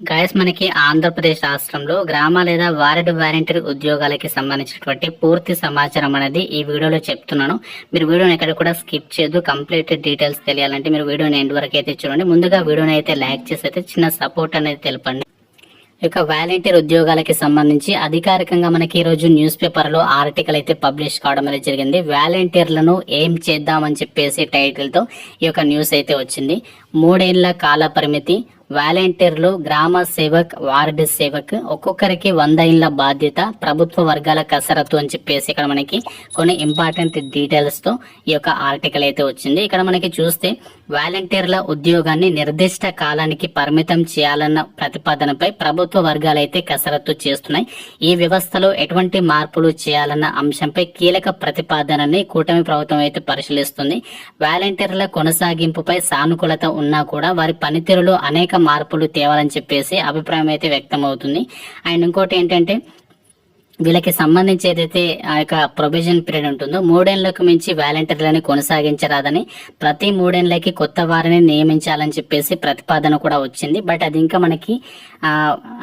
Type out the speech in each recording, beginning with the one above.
Guys మనకి ఆంధ్రప్రదేశ్ రాష్ట్రంలో గ్రామ లేదా వారెడ్ వాలంటీర్ ఉద్యోగాలకి సంబంధించినటువంటి పూర్తి సమాచారం అనేది ఈ వీడియోలో చెప్తున్నాను. మీరు వీడియోని ఎక్కడ కూడా స్కిప్ చేయదు కంప్లీట్ డీటెయిల్స్ తెలియాలంటే మీరు వీడియోని ఎండ్ వరకు అయితే చూడండి. ముందుగా వీడియోని అయితే లైక్ చేసి అయితే చిన్న సపోర్ట్ అనేది తెలపండి. ఇక వాలంటీర్ ఉద్యోగాలకి సంబంధించి అధికారికంగా మనకి ఈరోజు న్యూస్ పేపర్లో ఆర్టికల్ అయితే పబ్లిష్ కావడం అనేది జరిగింది. వాలంటీర్లను ఏం చేద్దామని చెప్పేసి టైటిల్తో ఈ యొక్క న్యూస్ అయితే వచ్చింది. మూడేళ్ళ కాల పరిమితి వాలంటీర్లు గ్రామ సేవక్ వార్డు సేవక్ ఒక్కొక్కరికి వంద ఇళ్ళ బాధ్యత ప్రభుత్వ వర్గాల కసరత్తు అని చెప్పేసి ఇక్కడ మనకి కొన్ని ఇంపార్టెంట్ డీటెయిల్స్తో ఈ యొక్క ఆర్టికల్ అయితే వచ్చింది. ఇక్కడ మనకి చూస్తే వాలంటీర్ల ఉద్యోగాన్ని నిర్దిష్ట కాలానికి పరిమితం చేయాలన్న ప్రతిపాదనపై ప్రభుత్వ వర్గాలు అయితే కసరత్తు చేస్తున్నాయి. ఈ వ్యవస్థలో ఎటువంటి మార్పులు చేయాలన్న అంశంపై కీలక ప్రతిపాదనని కూటమి ప్రభుత్వం అయితే పరిశీలిస్తుంది. వాలంటీర్ల కొనసాగింపుపై సానుకూలత ఉన్నా కూడా వారి పనితీరులో అనేక మార్పులు తేవాలని చెప్పేసి అభిప్రాయం అయితే వ్యక్తం అవుతుంది అండ్ ఇంకోటి ఏంటంటే వీళ్ళకి సంబంధించి ఏదైతే ఆ యొక్క ప్రొవిజన్ పీరియడ్ ఉంటుందో మూడేళ్ళకు మించి వాలంటీర్లని కొనసాగించరాదని ప్రతి మూడేళ్ళకి కొత్త వారిని నియమించాలని చెప్పేసి ప్రతిపాదన కూడా వచ్చింది. బట్ అది ఇంకా మనకి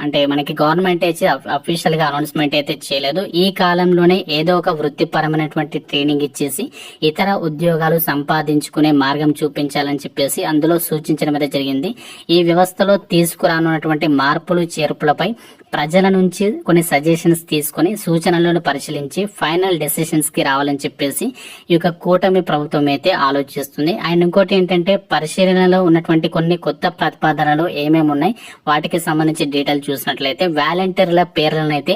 అంటే మనకి గవర్నమెంట్ అయితే అఫీషియల్గా అనౌన్స్మెంట్ అయితే చేయలేదు. ఈ కాలంలోనే ఏదో ఒక వృత్తిపరమైనటువంటి ట్రైనింగ్ ఇచ్చేసి ఇతర ఉద్యోగాలు సంపాదించుకునే మార్గం చూపించాలని చెప్పేసి అందులో సూచించడం అయితే జరిగింది. ఈ వ్యవస్థలో తీసుకురానున్నటువంటి మార్పులు చేర్పులపై ప్రజల నుంచి కొన్ని సజెషన్స్ తీసుకొని సూచనలను పరిశీలించి ఫైనల్ డెసిషన్స్కి రావాలని చెప్పేసి ఈ యొక్క కూటమి ప్రభుత్వం అయితే ఆలోచిస్తుంది. అండ్ ఇంకోటి ఏంటంటే పరిశీలనలో ఉన్నటువంటి కొన్ని కొత్త ప్రతిపాదనలు ఏమేమి ఉన్నాయి? వాటికి సంబంధించి డీటెయిల్ చూసినట్లయితే వాలంటీర్ల పేర్లను అయితే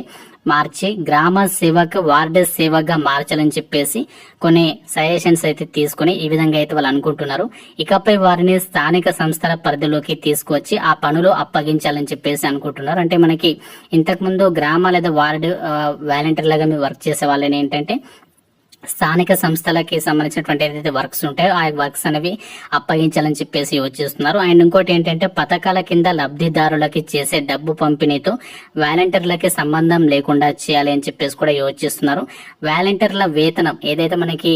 మార్చి గ్రామ సేవక్ వార్డు సేవగా మార్చాలని చెప్పేసి కొన్ని సజెషన్స్ అయితే తీసుకుని ఈ విధంగా అయితే వాళ్ళు అనుకుంటున్నారు. ఇకపై వారిని స్థానిక సంస్థల పరిధిలోకి తీసుకొచ్చి ఆ పనులు అప్పగించాలని చెప్పేసి అనుకుంటున్నారు. అంటే మనకి ఇంతకు ముందు గ్రామ లేదా వార్డు వాలంటీర్ లాగా మీరు వర్క్ చేసే వాళ్ళని ఏంటంటే స్థానిక సంస్థలకి సంబంధించినటువంటి ఏదైతే వర్క్స్ ఉంటాయో ఆ వర్క్స్ అనేవి అప్పగించాలని చెప్పేసి యోచిస్తున్నారు. అండ్ ఇంకోటి ఏంటంటే పథకాల కింద లబ్ధిదారులకి చేసే డబ్బు పంపిణీతో వాలంటీర్లకి సంబంధం లేకుండా చేయాలి అని చెప్పేసి కూడా యోచిస్తున్నారు. వాలంటీర్ల వేతనం ఏదైతే మనకి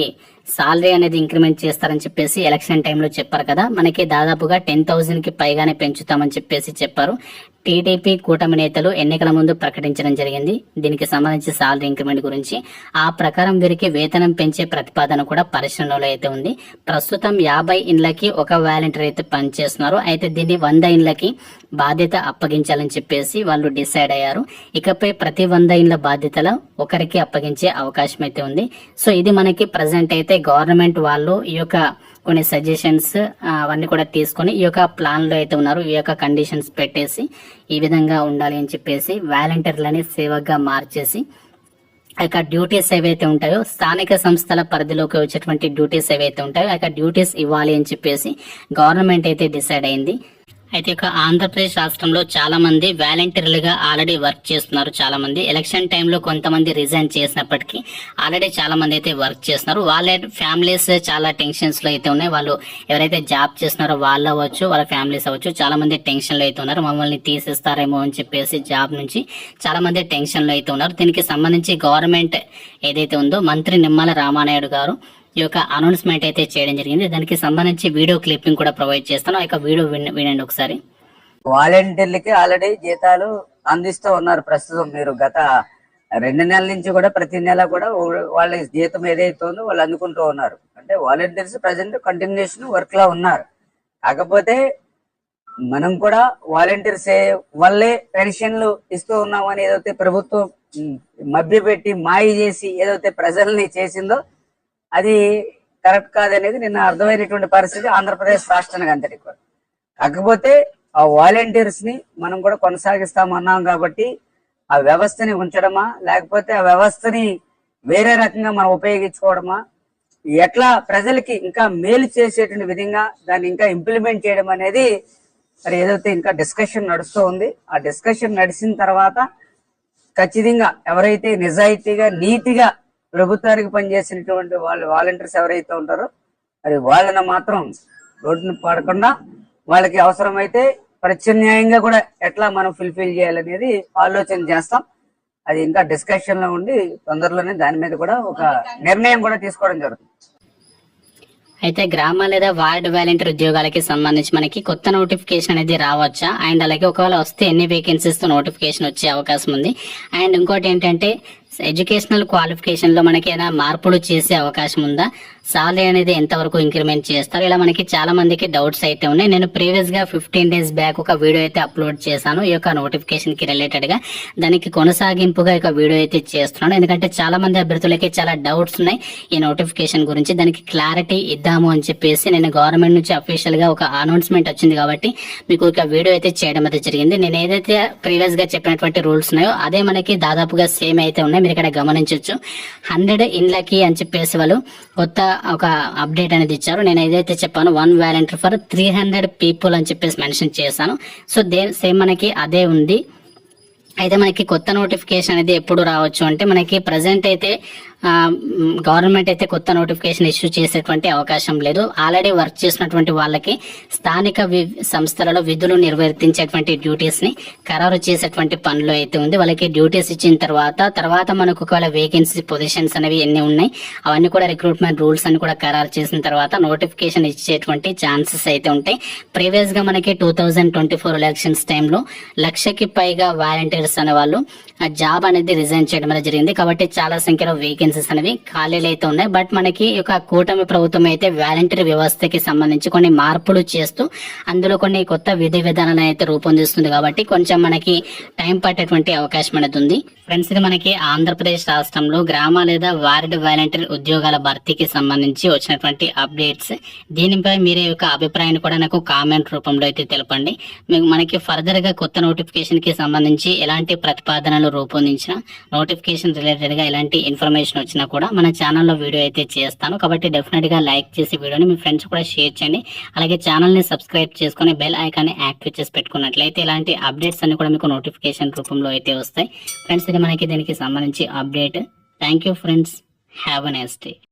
సాలరీ అనేది ఇంక్రిమెంట్ చేస్తారని చెప్పేసి ఎలక్షన్ టైంలో చెప్పారు కదా మనకి దాదాపుగా టెన్ థౌసండ్కి పైగానే పెంచుతామని చెప్పేసి చెప్పారు. టీడీపీ కూటమి నేతలు ఎన్నికల ముందు ప్రకటించడం జరిగింది. దీనికి సంబంధించి సాలరీ ఇంక్రిమెంట్ గురించి ఆ ప్రకారం వీరికి వేతనం పెంచే ప్రతిపాదన కూడా పరిశ్రమలో అయితే ఉంది. ప్రస్తుతం యాభై ఇండ్లకి ఒక వాలంటీర్ అయితే పనిచేస్తున్నారు. అయితే దీన్ని వంద ఇండ్లకి బాధ్యత అప్పగించాలని చెప్పేసి వాళ్ళు డిసైడ్ అయ్యారు. ఇకపై ప్రతి వంద ఇండ్ల బాధ్యతలు ఒకరికి అప్పగించే అవకాశం అయితే ఉంది. సో ఇది మనకి ప్రజెంట్ అయితే గవర్నమెంట్ వాళ్ళు ఈ యొక్క కొన్ని సజెషన్స్ అవన్నీ కూడా తీసుకొని ఈ యొక్క ప్లాన్లో అయితే ఉన్నారు. ఈ యొక్క కండిషన్స్ పెట్టేసి ఈ విధంగా ఉండాలి అని చెప్పేసి వాలంటీర్లని సేవగా మార్చేసి ఆ యొక్క డ్యూటీస్ ఏవైతే ఉంటాయో స్థానిక సంస్థల పరిధిలోకి వచ్చేటువంటి డ్యూటీస్ ఏవైతే ఉంటాయో ఆ యొక్క డ్యూటీస్ ఇవ్వాలి అని చెప్పేసి గవర్నమెంట్ అయితే డిసైడ్ అయింది. అయితే ఇక ఆంధ్రప్రదేశ్ రాష్ట్రంలో చాలా మంది వాలంటీర్లుగా ఆల్రెడీ వర్క్ చేస్తున్నారు చాలా మంది ఎలక్షన్ టైంలో కొంతమంది రిజైన్ చేసినప్పటికీ ఆల్రెడీ చాలా మంది అయితే వర్క్ చేస్తున్నారు. వాళ్ళ ఫ్యామిలీస్ చాలా టెన్షన్స్లో అయితే ఉన్నాయి. వాళ్ళు ఎవరైతే జాబ్ చేస్తున్నారో వాళ్ళు అవ్వచ్చు వాళ్ళ ఫ్యామిలీస్ అవ్వచ్చు చాలా మంది టెన్షన్లో అయితే ఉన్నారు. మమ్మల్ని తీసేస్తారేమో అని చెప్పేసి జాబ్ నుంచి చాలా మంది టెన్షన్లో అయితే ఉన్నారు. దీనికి సంబంధించి గవర్నమెంట్ ఏదైతే ఉందో మంత్రి నిమ్మల రామానాయుడు గారు ఈ యొక్క అనౌన్స్మెంట్ అయితే చేయడం జరిగింది. దానికి సంబంధించి వీడియో క్లిప్పింగ్ కూడా ప్రొవైడ్ చేస్తాను. ఆ యొక్క వీడియో వినండి ఒకసారి. వాలంటీర్లకి ఆల్రెడీ జీతాలు అందిస్తూ ఉన్నారు ప్రస్తుతం మీరు గత రెండు నెలల నుంచి కూడా ప్రతి నెల కూడా వాళ్ళ జీతం ఏదైతే ఉందో వాళ్ళు అందుకుంటూ ఉన్నారు. అంటే వాలంటీర్స్ ప్రజెంట్ కంటిన్యూషన్ వర్క్లో ఉన్నారు. కాకపోతే మనం కూడా వాలంటీర్స్ వల్లే పెన్షన్లు ఇస్తూ ఉన్నామని ఏదైతే ప్రభుత్వం మభ్యపెట్టి మాయ చేసి ఏదైతే ప్రజల్ని చేసిందో అది కరెక్ట్ కాదనేది నిన్న అర్థమైనటువంటి పరిస్థితి ఆంధ్రప్రదేశ్ రాష్ట్రానికి అంతటి కూడా. కాకపోతే ఆ వాలంటీర్స్ని మనం కూడా కొనసాగిస్తామన్నాం కాబట్టి ఆ వ్యవస్థని ఉంచడమా లేకపోతే ఆ వ్యవస్థని వేరే రకంగా మనం ఉపయోగించుకోవడమా ఎట్లా ప్రజలకి ఇంకా మేలు చేసేటువంటి విధంగా దాన్ని ఇంకా ఇంప్లిమెంట్ చేయడం అనేది మరి ఏదైతే ఇంకా డిస్కషన్ నడుస్తూ ఉంది ఆ డిస్కషన్ నడిచిన తర్వాత ఖచ్చితంగా ఎవరైతే నిజాయితీగా నీతిగా ప్రభుత్వానికి పనిచేసినటువంటి వాళ్ళు వాలంటీర్స్ ఎవరైతే ఉంటారో మరి వాళ్ళని మాత్రం రోడ్డును పడకుండా వాళ్ళకి అవసరమైతే ప్రత్యామ్నాయంగా కూడా ఎట్లా మనం ఫుల్ఫిల్ చేయాలనేది ఆలోచన చేస్తాం. అది ఇంకా డిస్కషన్లో ఉండి తొందరలోనే దాని మీద కూడా ఒక నిర్ణయం కూడా తీసుకోవడం జరుగుతుంది. అయితే గ్రామ లేదా వార్డ్ వాలంటీర్ ఉద్యోగాలకి సంబంధించి మనకి కొత్త నోటిఫికేషన్ అనేది రావచ్చా? అండ్ అలాగే ఒకవేళ వస్తే ఎన్ని వేకెన్సీస్తో నోటిఫికేషన్ వచ్చే అవకాశం ఉంది? అండ్ ఇంకోటి ఏంటంటే ఎడ్యుకేషనల్ క్వాలిఫికేషన్లో మనకి ఏదైనా మార్పులు చేసే అవకాశం ఉందా? సాలరీ అనేది ఎంతవరకు ఇంక్రిమెంట్ చేస్తారు? ఇలా మనకి చాలా మందికి డౌట్స్ అయితే ఉన్నాయి. నేను ప్రీవియస్గా ఫిఫ్టీన్ డేస్ బ్యాక్ ఒక వీడియో అయితే అప్లోడ్ చేశాను. ఈ యొక్క నోటిఫికేషన్కి రిలేటెడ్గా దానికి కొనసాగింపుగా ఒక వీడియో అయితే చేస్తున్నాను. ఎందుకంటే చాలా మంది అభ్యర్థులకి చాలా డౌట్స్ ఉన్నాయి. ఈ నోటిఫికేషన్ గురించి దానికి క్లారిటీ ఇద్దాము అని చెప్పేసి నేను గవర్నమెంట్ నుంచి అఫీషియల్గా ఒక అనౌన్స్మెంట్ వచ్చింది కాబట్టి మీకు ఒక వీడియో అయితే చేయడం అయితే జరిగింది. నేను ఏదైతే ప్రీవియస్గా చెప్పినటువంటి రూల్స్ ఉన్నాయో అదే మనకి దాదాపుగా సేమ్ అయితే ఉన్నాయి. మీరు ఇక్కడ గమనించవచ్చు హండ్రెడ్ ఇండ్లకి అని చెప్పేసి వాళ్ళు కొత్త ఒక అప్డేట్ అనేది ఇచ్చారు. నేను ఏదైతే చెప్పాను one volunteer for three hundred people అని చెప్పేసి మెన్షన్ చేశాను. సో దే సేమ్ మనకి అదే ఉంది. అయితే మనకి కొత్త నోటిఫికేషన్ అనేది ఎప్పుడు రావచ్చు అంటే మనకి ప్రజెంట్ అయితే గవర్నమెంట్ అయితే కొత్త నోటిఫికేషన్ ఇష్యూ చేసేటువంటి అవకాశం లేదు. ఆల్రెడీ వర్క్ చేసినటువంటి వాళ్ళకి స్థానిక వి- సంస్థలలో విధులు నిర్వర్తించేటువంటి డ్యూటీస్ని ఖరారు చేసేటువంటి పనులు అయితే ఉంది. వాళ్ళకి డ్యూటీస్ ఇచ్చిన తర్వాత తర్వాత మనకు ఒకవేళ వేకెన్సీ పొజిషన్స్ అనేవి ఎన్ని ఉన్నాయి అవన్నీ కూడా రిక్రూట్మెంట్ రూల్స్ అని కూడా ఖరారు చేసిన తర్వాత నోటిఫికేషన్ ఇచ్చేటువంటి ఛాన్సెస్ అయితే ఉంటాయి. ప్రీవియస్గా మనకి two thousand twenty four elections టైంలో లక్షకి పైగా వాలంటీర్స్ అనే వాళ్ళు ఆ జాబ్ అనేది రిజైన్ చేయడం అనేది జరిగింది. కాబట్టి చాలా సంఖ్యలో వేకెన్సీ వేకెన్సీస్ అనేవి ఖాళీలు అయితే ఉన్నాయి. బట్ మనకి ఒక యొక్క కూటమి ప్రభుత్వం అయితే వాలంటీర్ వ్యవస్థకి సంబంధించి కొన్ని మార్పులు చేస్తూ అందులో కొన్ని కొత్త విధి విధానాలను అయితే రూపొందిస్తుంది కాబట్టి కొంచెం మనకి టైం పట్టేటువంటి అవకాశం అనేది ఉంది. ఫ్రెండ్స్ ఇది మనకి ఆంధ్రప్రదేశ్ రాష్ట్రంలో గ్రామ లేదా వార్డ్ వాలంటీర్ ఉద్యోగాల భర్తీకి సంబంధించి వచ్చినటువంటి అప్డేట్స్. దీనిపై మీరే యొక్క అభిప్రాయాన్ని కూడా నాకు కామెంట్ రూపంలో అయితే తెలపండి. మీకు మనకి ఫర్దర్గా కొత్త నోటిఫికేషన్కి సంబంధించి ఎలాంటి ప్రతిపాదనలు రూపొందించిన నోటిఫికేషన్ రిలేటెడ్గా ఎలాంటి ఇన్ఫర్మేషన్ వచ్చినా కూడా మన ఛానల్లో వీడియో అయితే చేస్తాను. కాబట్టి డెఫినెట్గా లైక్ చేసి వీడియోని మీ ఫ్రెండ్స్ కూడా షేర్ చేయండి. అలాగే ఛానల్ని సబ్స్క్రైబ్ చేసుకొని బెల్ ఐకాన్ని యాక్టివేట్ చేసి పెట్టుకున్నట్లయితే ఇలాంటి అప్డేట్స్ అన్ని కూడా మీకు నోటిఫికేషన్ రూపంలో అయితే వస్తాయి. ఫ్రెండ్స్ ఇది మనకి దీనికి సంబంధించి update thank you friends have a next day